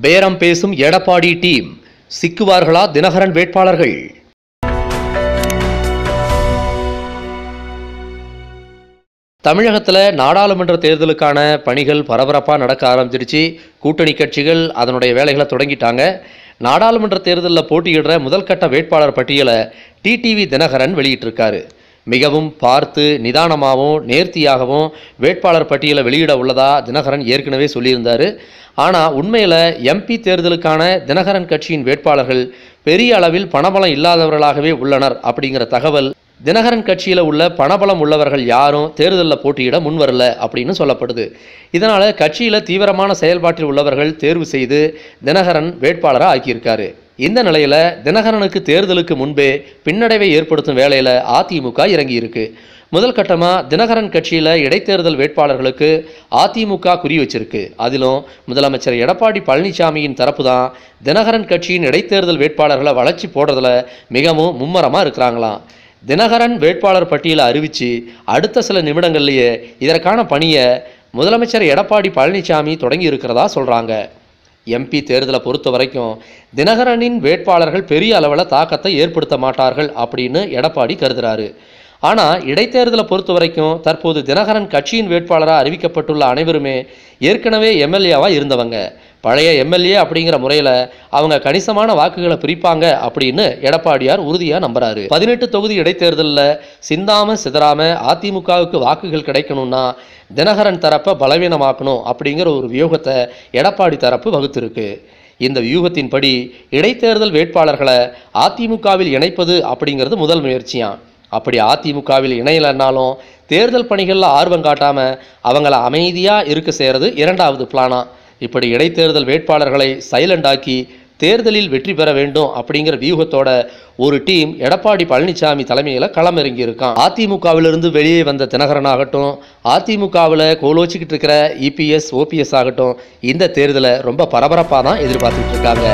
பேரம் பேசும் எடப்பாடி டீம். சிக்குவார்களா தினகரன் வேட்பாளர்கள்? தமிழகத்தில் நாடாளுமன்ற தேர்தலுக்கான பணிகள் பரபரப்பாக நடக்க ஆரம்பிச்சிருச்சு. கூட்டணி கட்சிகள் அதனுடைய வேலைகளை தொடங்கிட்டாங்க. நாடாளுமன்ற தேர்தலில் போட்டியிடுற முதல் கட்ட வேட்பாளர் பட்டியலை டிடிவி தினகரன் வெளியிட்டிருக்காரு. மிகவும் பார்த்து நிதானமாகவும் நேர்த்தியாகவும் வேட்பாளர் பட்டியலை வெளியிட உள்ளதா தினகரன் ஏற்கனவே சொல்லியிருந்தார். ஆனால் உண்மையில் எம்பி தேர்தலுக்கான தினகரன் கட்சியின் வேட்பாளர்கள் பெரிய அளவில் பணபலம் இல்லாதவர்களாகவே உள்ளனர் அப்படிங்கிற தகவல் தினகரன் கட்சியில் உள்ள பணபலம் உள்ளவர்கள் யாரும் தேர்தலில் போட்டியிட முன்வரல அப்படின்னு சொல்லப்படுது. இதனால் கட்சியில் தீவிரமான செயல்பாட்டில் உள்ளவர்கள் தேர்வு செய்து தினகரன் வேட்பாளராக ஆக்கியிருக்காரு. இந்த நிலையில் தினகரனுக்கு தேர்தலுக்கு முன்பே பின்னடைவை ஏற்படுத்தும் வேலையில் அதிமுக இறங்கியிருக்கு. முதல் கட்டமாக தினகரன் கட்சியில் இடைத்தேர்தல் வேட்பாளர்களுக்கு அதிமுக குறி வச்சிருக்கு. அதிலும் முதலமைச்சர் எடப்பாடி பழனிசாமியின் தரப்பு தான் தினகரன் கட்சியின் இடைத்தேர்தல் வேட்பாளர்களை வளர்ச்சி போடுறதுல மிகவும் மும்மரமாக இருக்கிறாங்களாம். தினகரன் வேட்பாளர் பட்டியலை அறிவித்து அடுத்த சில நிமிடங்கள்லேயே இதற்கான பணியை முதலமைச்சர் எடப்பாடி பழனிசாமி தொடங்கி இருக்கிறதா சொல்கிறாங்க எம்பி தேர்தலை பொறுத்த வரைக்கும் தினகரனின் வேட்பாளர்கள் பெரிய அளவில் தாக்கத்தை ஏற்படுத்த மாட்டார்கள் அப்படின்னு எடப்பாடி கருதுறாரு. ஆனால் இடைத்தேர்தலை பொறுத்த வரைக்கும் தற்போது தினகரன் கட்சியின் வேட்பாளராக அறிவிக்கப்பட்டுள்ள அனைவருமே ஏற்கனவே எம்எல்ஏவாக இருந்தவங்க. பழைய எம்எல்ஏ அப்படிங்கிற முறையில் அவங்க கணிசமான வாக்குகளை பிரிப்பாங்க அப்படின்னு எடப்பாடியார் உறுதியாக நம்புறாரு. பதினெட்டு தொகுதி இடைத்தேர்தலில் சிந்தாம சிதறாம அதிமுகவுக்கு வாக்குகள் கிடைக்கணும்னா தினகரன் தரப்பை பலவீனமாக்கணும் அப்படிங்கிற ஒரு வியூகத்தை எடப்பாடி தரப்பு வகுத்திருக்கு. இந்த வியூகத்தின்படி இடைத்தேர்தல் வேட்பாளர்களை அதிமுகவில் இணைப்பது அப்படிங்கிறது முதல் முயற்சியான் அப்படி அதிமுகவில் இணையலைன்னாலும் தேர்தல் பணிகளில் ஆர்வம் காட்டாமல் அவங்கள அமைதியாக இருக்க செய்கிறது இரண்டாவது பிளானாக இப்படி இடைத்தேர்தல் வேட்பாளர்களை சைலண்ட் ஆக்கி தேர்தலில் வெற்றி பெற வேண்டும் அப்படிங்கிற வியூகத்தோட ஒரு டீம் எடப்பாடி பழனிசாமி தலைமையில் களமிறங்கி இருக்கான் அதிமுகவிலிருந்து வெளியே வந்த தினகரன் ஆகட்டும் அதிமுகவில் கோலோச்சிக்கிட்டு இருக்கிற இபிஎஸ் ஓபிஎஸ் ஆகட்டும் இந்த தேர்தலை ரொம்ப பரபரப்பாக தான் எதிர்பார்த்துட்டு இருக்காங்க.